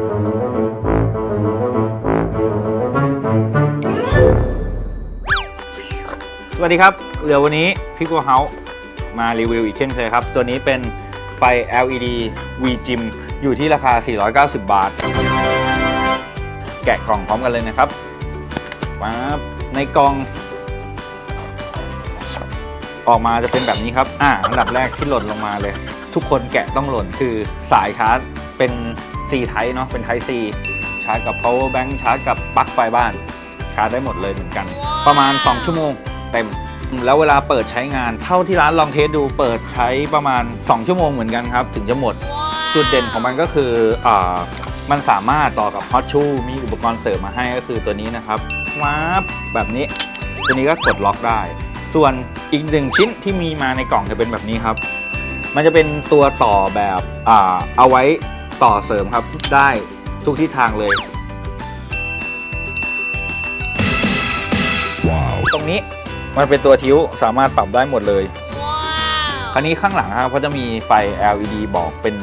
สวัสดีครับ เดี๋ยววันนี้พิก o เฮาส์มารีวิวอีกเช่นเคยครับ ตัวนี้เป็นไฟ LED V Gym อยู่ที่ราคา 490 บาท แกะกล่องพร้อมกันเลยนะครับมาในกล่อง ออกมาจะเป็นแบบนี้ครับ อ่าอันดับแรกที่หล่นลงมาเลย ทุกคนแกะต้องหล่นคือสายชาร์จเป็น C Type เนาะเป็น Type C ชาร์จกับ power bank ชาร์จกับปลั๊กไฟบ้าน ชาร์จได้หมดเลยเหมือนกัน ประมาณ 2 ชั่วโมงเต็ม แล้วเวลาเปิดใช้งานเท่าที่ร้านลองเทสดูเปิดใช้ประมาณ 2 ชั่วโมงเหมือนกันครับ ถึงจะหมด จุดเด่นของมันก็คืออามันสามารถต่อกับฮอตชูมีอุปกรณ์เสริมมาให้ก็คือตัวนี้นะครับว้าบแบบนี้ ตัวนี้ก็กดล็อกได้ ส่วนอีกหนึ่งชิ้นที่มีมาในกล่องจะเป็นแบบนี้ครับ มันจะเป็นตัวต่อแบบอ่าเอาไว้ ต่อเสริมครับได้ทุกทิศทางเลย ตรงนี้มันเป็นตัวทิ้วสามารถปรับได้หมดเลย คราวนี้ข้างหลังครับเขาจะมีไฟ LED บอกเป็น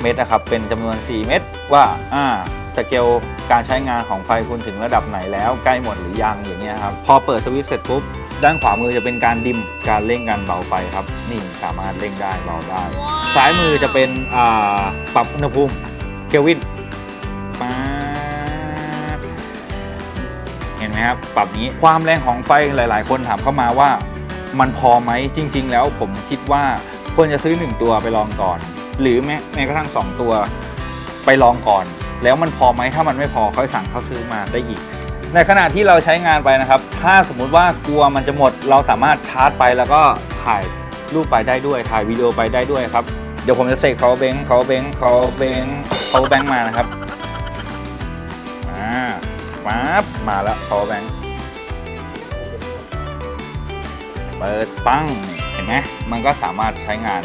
เม็ดนะครับ เป็นจำนวน 4 เม็ดว่าอ่าสเกลการใช้งานของไฟคุณถึงระดับไหนแล้วใกล้หมดหรือยังอย่างเงี้ยครับ พอเปิดสวิตช์เสร็จปุ๊บ ด้านขวามือจะเป็นการดิมการเร่งการเบาไฟครับ นี่สามารถเร่งได้เบาได้ ซ้ายมือจะเป็นปรับอุณหภูมิเคลวินป๊าเห็นไหมครับปรับนี้ความแรงของไฟหลาย ๆ คนถามเข้ามาว่า มันพอไหมจริง ๆ แล้วผมคิดว่าควรจะซื้อ 1 ตัวไปลองก่อน หรือแม้แม้กระทั่ง 2 ตัวไปลองก่อน แล้วมันพอไหมถ้ามันไม่พอค่อยสั่งเขาซื้อมาได้อีก ในขณะที่เราใช้งานไปนะครับ ถ้าสมมุติว่ากลัวมันจะหมด เราสามารถชาร์จไปแล้วก็ถ่ายรูปไปได้ด้วย ถ่ายวิดีโอไปได้ด้วยครับ เดี๋ยวผมจะเสก power bank power bank power bank power bank มานะครับ อ่าปั๊บมาแล้ว power bank เปิดปั้ง เห็นไหมมันก็สามารถใช้งาน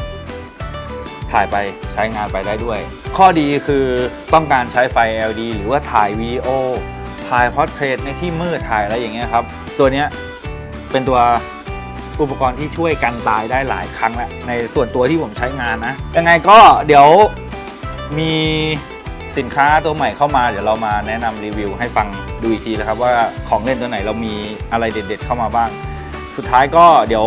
ถ่ายไปใช้งานไปได้ด้วย ข้อดีคือต้องการใช้ไฟ LED หรือว่าถ่ายวิดีโอ ถ่ายพอร์เทรตในที่มืดถ่ายอะไรอย่างเงี้ยครับ ตัวเนี้ยเป็นตัวอุปกรณ์ที่ช่วยกันตายได้หลายครั้งแล้วในส่วนตัวที่ผมใช้งานนะ ยังไงก็เดี๋ยวมีสินค้าตัวใหม่เข้ามา เดี๋ยวเรามาแนะนำรีวิวให้ฟังดูอีกทีนะครับ ว่าของเล่นตัวไหนเรามีอะไรเด็ด ๆ เข้ามาบ้าง สุดท้ายก็เดี๋ยว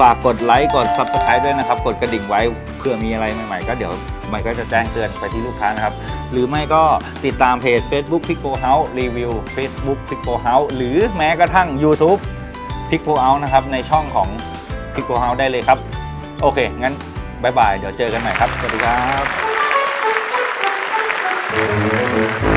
ฝากกดไลค์กด s u b สไครต์ด้วยนะครับ กดกระดิ่งไว้เพื่อมีอะไรใหม่ๆ ก็เดี๋ยวม่ก็จะแจ้งเตือนไปที่ลูกค้านะครับ หรือไม่ก็ติดตามเพจ Facebook p i c o House Review Facebook p i c o House หรือแม้กระทั่ง YouTube p i c o House นะครับในช่องของ p i c o House ได้เลยครับ โอเค งั้นบายบาย เดี๋ยวเจอกันใหม่ครับ สวัสดีครับ